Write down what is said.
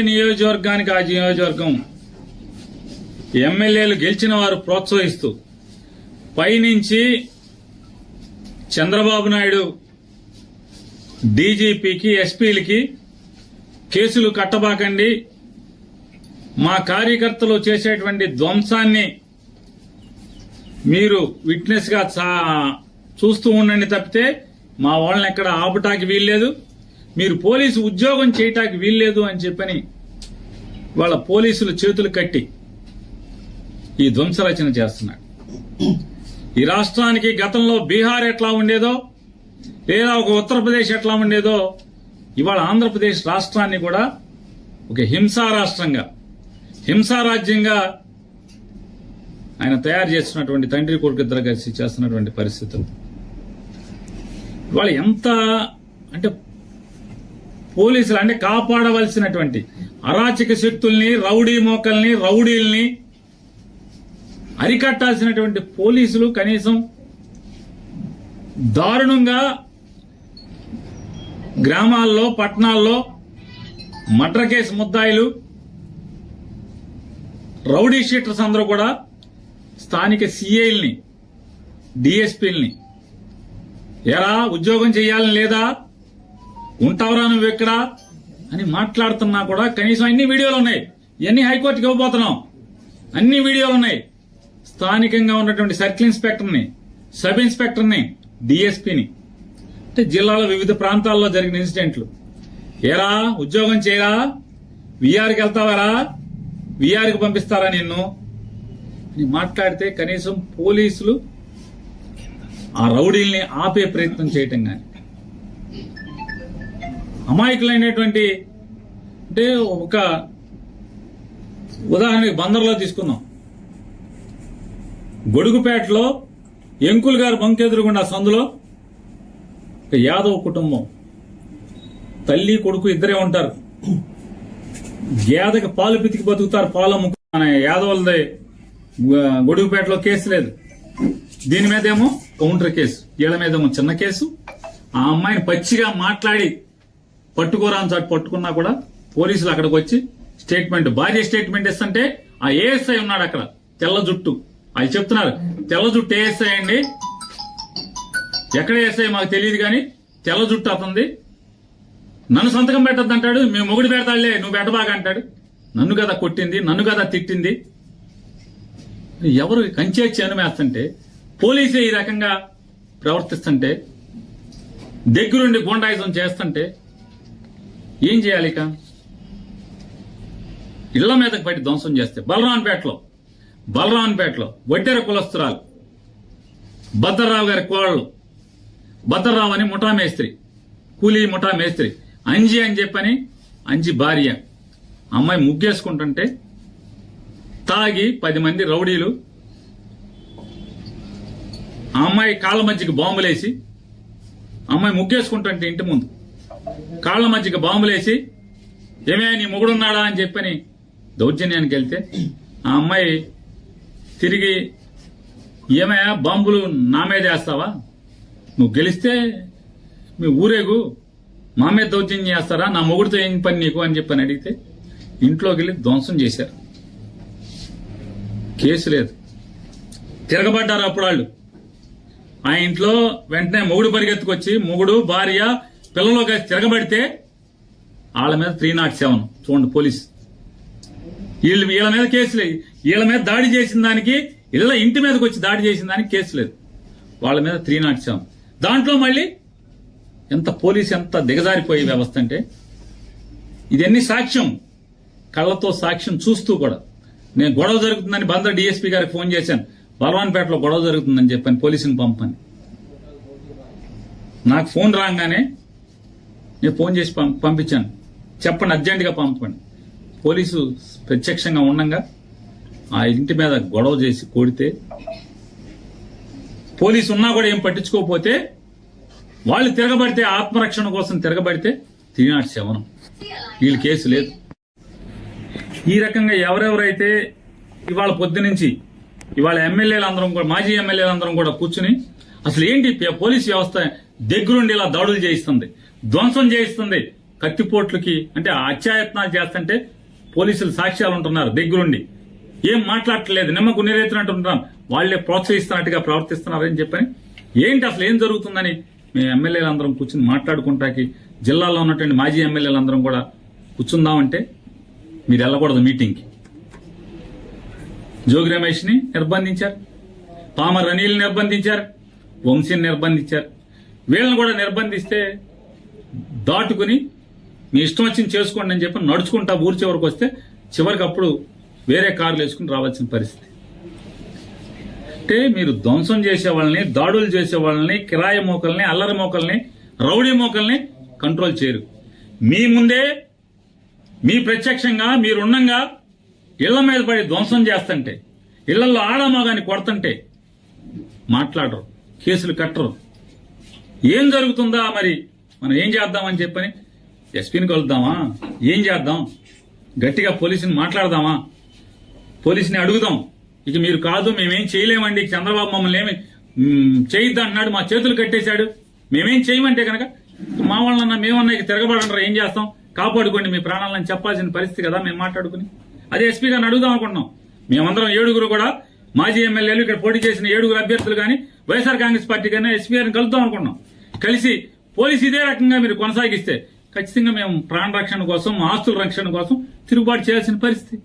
నియోజకవర్గానికి ఆ నియోజకవర్గం? ఎమ్మెల్యేలు గెలిచిన వారు ప్రోత్సహిస్తూ పైనుంచి చంద్రబాబు నాయుడు డీజీపీకి ఎస్పీలకి కేసులు కట్టబాకండి. మా కార్యకర్తలు చేసేటువంటి ధ్వంసాన్ని మీరు విట్నెస్గా చా- చూస్తూ ఉండండి తప్పితే మా వాళ్ళని ఎక్కడ ఆపటానికి వీల్లేదు. మీరు పోలీసు ఉద్యోగం చేయటానికి వీల్లేదు అని చెప్పని వాళ్ళ పోలీసులు చేతులు కట్టి ఈ ధ్వంస రచన చేస్తున్నాడు. ఈ రాష్ట్రానికి గతంలో బీహార్ ఎట్లా ఉండేదో లేదా ఒక ఉత్తరప్రదేశ్ ఎట్లా ఉండేదో ఇవాళ ఆంధ్రప్రదేశ్ రాష్ట్రాన్ని కూడా ఒక హింసా రాష్ట్రంగా హింసారాజ్యంగా ఆయన తయారు చేస్తున్నటువంటి తండ్రి కొడుకు ఇద్దరు కలిసి చేస్తున్నటువంటి పరిస్థితులు. ఇవాళ ఎంత అంటే పోలీసులు అంటే కాపాడవలసినటువంటి అరాచక శక్తుల్ని రౌడీ మోకల్ని రౌడీల్ని అరికట్టాల్సినటువంటి పోలీసులు కనీసం దారుణంగా గ్రామాల్లో పట్టణాల్లో మర్డర్ కేసు ముద్దాయిలు రౌడీ షీటర్స్ అందరూ కూడా స్థానిక సిఐల్ని డిఎస్పీల్ని ఎరా ఉద్యోగం చేయాలని లేదా ఉంటావురా నువ్వు ఎక్కడ? అని మాట్లాడుతున్నా కూడా కనీసం అన్ని వీడియోలు ఉన్నాయి. ఇవన్నీ హైకోర్టుకి ఇవ్వబోతున్నాం. అన్ని వీడియోలు ఉన్నాయి. స్థానికంగా ఉన్నటువంటి సర్కిల్ ఇన్స్పెక్టర్ని సబ్ ఇన్స్పెక్టర్ని డిఎస్పీని. అంటే జిల్లాలో వివిధ ప్రాంతాల్లో జరిగిన ఇన్సిడెంట్లు. ఏరా? ఉద్యోగం చేయరా? విఆర్కి వెళ్తావారా? విఆర్కి పంపిస్తారా నిన్ను? అని మాట్లాడితే కనీసం పోలీసులు ఆ రౌడీల్ని ఆపే ప్రయత్నం చేయటం కానీ అమాయకులైనటువంటి అంటే ఒక ఉదాహరణకి బందర్లో తీసుకుందాం. గొడుగుపేటలో ఎంకుల్ గారు బంకెదురుగుండా సందులో ఒక యాదవ్ కుటుంబం. తల్లి కొడుకు ఇద్దరే ఉంటారు. గేదకి పాలు పితికి బతుకుతారు పాలు అమ్ముకున్న యాదవులది. గొడుగుపేటలో కేసు లేదు. దీని మీదేమో కౌంటర్ కేసు. వీళ్ళ మీదేమో చిన్న కేసు. ఆ అమ్మాయిని పచ్చిగా మాట్లాడి పట్టుకోరా అని చాటు పట్టుకున్నా కూడా పోలీసులు అక్కడికి వచ్చి స్టేట్మెంట్ భార్య స్టేట్మెంట్ ఇస్తుంటే ఆ ఏఎస్ఐ ఉన్నాడు అక్కడ తెల్ల జుట్టు. అది చెప్తున్నారు తెల్ల జుట్టు ఏఎస్ఐ అండి. ఎక్కడ ఏఎస్ఐ మాకు తెలియదు కానీ తెల్ల జుట్టు అతంది నన్ను సంతకం పెట్టద్దు అంటాడు మేము మొగుడు పెడతాడులే నువ్వు పెట్టబాగా అంటాడు. నన్ను కదా కొట్టింది నన్ను కదా తిట్టింది. ఎవరు కంచే చేనుమేస్తుంటే పోలీసే ఈ రకంగా ప్రవర్తిస్తుంటే దగ్గరుండి గుండాయిజం చేస్తుంటే ఏం చేయాలి ఇక? ఇళ్ళ మీదకి పట్టి ధ్వంసం చేస్తే బలరాన్పేటలో బలరాన్పేటలో వడ్డెర కులస్తురాలు భద్రరావు గారి కోళ్ళు భద్రరావు అని ముఠా మేస్త్రి కూలీ ముఠా మేస్త్రి అంజి అని చెప్పని అంజి భార్య. అమ్మాయి ముగ్గేసుకుంటుంటే తాగి పది మంది రౌడీలు ఆ అమ్మాయి కాళ్ళ మధ్యకి బాంబులేసి అమ్మాయి ముగ్గేసుకుంటుంటే ఇంటి ముందు. కాళ్ళ మధ్యకి బాంబులేసి ఏమే నీ మొగుడున్నాడా అని చెప్పని దౌర్జన్యానికి వెళ్తే ఆ అమ్మాయి తిరిగి ఏమే బాంబులు నా మీద వేస్తావా? నువ్వు గెలిస్తే మీ ఊరేగు మా మీద దౌర్జన్యం చేస్తారా? నా మొగుడితో ఏం పని నీకు అని చెప్పని అడిగితే ఇంట్లోకి వెళ్ళి ధ్వంసం చేశారు. కేసు లేదు. తిరగబడ్డారు అప్పుడు వాళ్ళు. ఆ ఇంట్లో వెంటనే మొగుడు పరిగెత్తుకొచ్చి మొగుడు భార్య పిల్లలు కలిసి తిరగబడితే వాళ్ళ మీద త్రీ నాట్ సెవెన్ చూడండి పోలీస్. వీళ్ళు వీళ్ళ మీద కేసు లేదు. వీళ్ళ మీద దాడి చేసిన దానికి ఇళ్ళ ఇంటి మీదకి వచ్చి దాడి చేసిన దానికి కేసు లేదు. వాళ్ళ మీద త్రీ నాట్ సెవెన్ దాంట్లో మళ్ళీ ఎంత పోలీస్ ఎంత దిగజారిపోయే వ్యవస్థ అంటే ఇదన్నీ సాక్ష్యం? కళ్ళతో సాక్ష్యం చూస్తూ కూడా. నేను గొడవ జరుగుతుందని బందర్ డిఎస్పీ గారికి ఫోన్ చేశాను. బలవాన్పేటలో గొడవ జరుగుతుందని చెప్పాను పోలీసుని పంపని నాకు ఫోన్ రాగానే నేను ఫోన్ చేసి పంపించాను. చెప్పండి అర్జెంటుగా పంపండి. పోలీసు ప్రత్యక్షంగా ఉండంగా ఆ ఇంటి మీద గొడవ చేసి కొడితే పోలీసు ఉన్నా కూడా ఏం పట్టించుకోకపోతే వాళ్ళు తిరగబడితే ఆత్మరక్షణ కోసం తిరగబడితే త్రీ శవనం. వీళ్ళు కేసు లేదు. ఈ రకంగా ఎవరెవరైతే ఇవాళ పొద్దునుంచి ఇవాళ ఎమ్మెల్యేలు అందరం కూడా మాజీ ఎమ్మెల్యేలు అందరం కూడా కూర్చుని అసలు ఏంటి పోలీస్ వ్యవస్థ దగ్గరుండి ఇలా దాడులు చేయిస్తుంది? ధ్వంసం చేయిస్తుంది కత్తిపోట్లకి. అంటే అత్యాయత్నాలు చేస్తుంటే పోలీసులు సాక్ష్యాలు ఉంటున్నారు దగ్గరుండి. ఏం మాట్లాడట్లేదు నిమ్మకు నీరెత్తినట్టు ఉంటున్నాం వాళ్ళే ప్రోత్సహిస్తున్నట్టుగా ప్రవర్తిస్తున్నారని చెప్పని. ఏంటి అసలు ఏం జరుగుతుందని? మేము ఎమ్మెల్యేలందరం కూర్చుని మాట్లాడుకుంటాకి జిల్లాలో ఉన్నటువంటి మాజీ ఎమ్మెల్యేలు అందరం కూడా కూర్చుందామంటే మీరు వెళ్ళకూడదు మీటింగ్కి. జోగి రమేష్ని నిర్బంధించారు. పామర్ అనిల్ని నిర్బంధించారు. వంశీని నిర్బంధించారు. వీళ్ళని కూడా నిర్బంధిస్తే దాటుకుని మీ ఇష్టం వచ్చింది చేసుకోండి అని చెప్పి నడుచుకుంటా ఊరి చివరికి వస్తే చివరికి అప్పుడు వేరే కార్లు వేసుకుని రావాల్సిన పరిస్థితి. అంటే మీరు ధ్వంసం చేసే వాళ్ళని దాడులు చేసే వాళ్ళని కిరాయి మోకల్ని అల్లరి మోకల్ని రౌడీ మోకల్ని కంట్రోల్ చేయరు. మీ ముందే మీ ప్రత్యక్షంగా మీరున్నంగా ఇళ్ళ మీద పడి ధ్వంసం చేస్తుంటే ఇళ్ళలో ఆడమగాని కొడుతుంటే మాట్లాడరు కేసులు కట్టరు. ఏం జరుగుతుందా మరి? మనం ఏం చేద్దామని చెప్పని ఎస్పీని కలుద్దామా? ఏం చేద్దాం? గట్టిగా పోలీసుని మాట్లాడదామా? పోలీసుని అడుగుదాం. ఇక మీరు కాదు మేమేం చేయలేమండి. చంద్రబాబు మమ్మల్ని ఏమి మ్, చేయొద్దు మా చేతులు కట్టేశాడు. మేమేం చేయమంటే కనుక మా వాళ్ళన్నా మేమన్నా ఇక తిరగబడంటారు ఏం చేస్తాం? కాపాడుకోండి మీ ప్రాణాలను చెప్పాల్సిన పరిస్థితి కదా మేము మాట్లాడుకుని. అదే ఎస్పీ గారిని అడుగుదాం అనుకుంటున్నాం. మేమందరం ఏడుగురు కూడా మాజీ ఎమ్మెల్యేలు ఇక్కడ పోటీ చేసిన ఏడుగురు అభ్యర్థులు కానీ వైఎస్ఆర్ కాంగ్రెస్ పార్టీ కానీ ఎస్పీ గారిని కలుద్దాం అనుకుంటున్నాం. కలిసి పోలీసు ఇదే రకంగా మీరు కొనసాగిస్తే ఖచ్చితంగా మేము ప్రాణ రక్షణ కోసం ఆస్తుల రక్షణ కోసం తిరుగుబాటు చేయాల్సిన పరిస్థితి.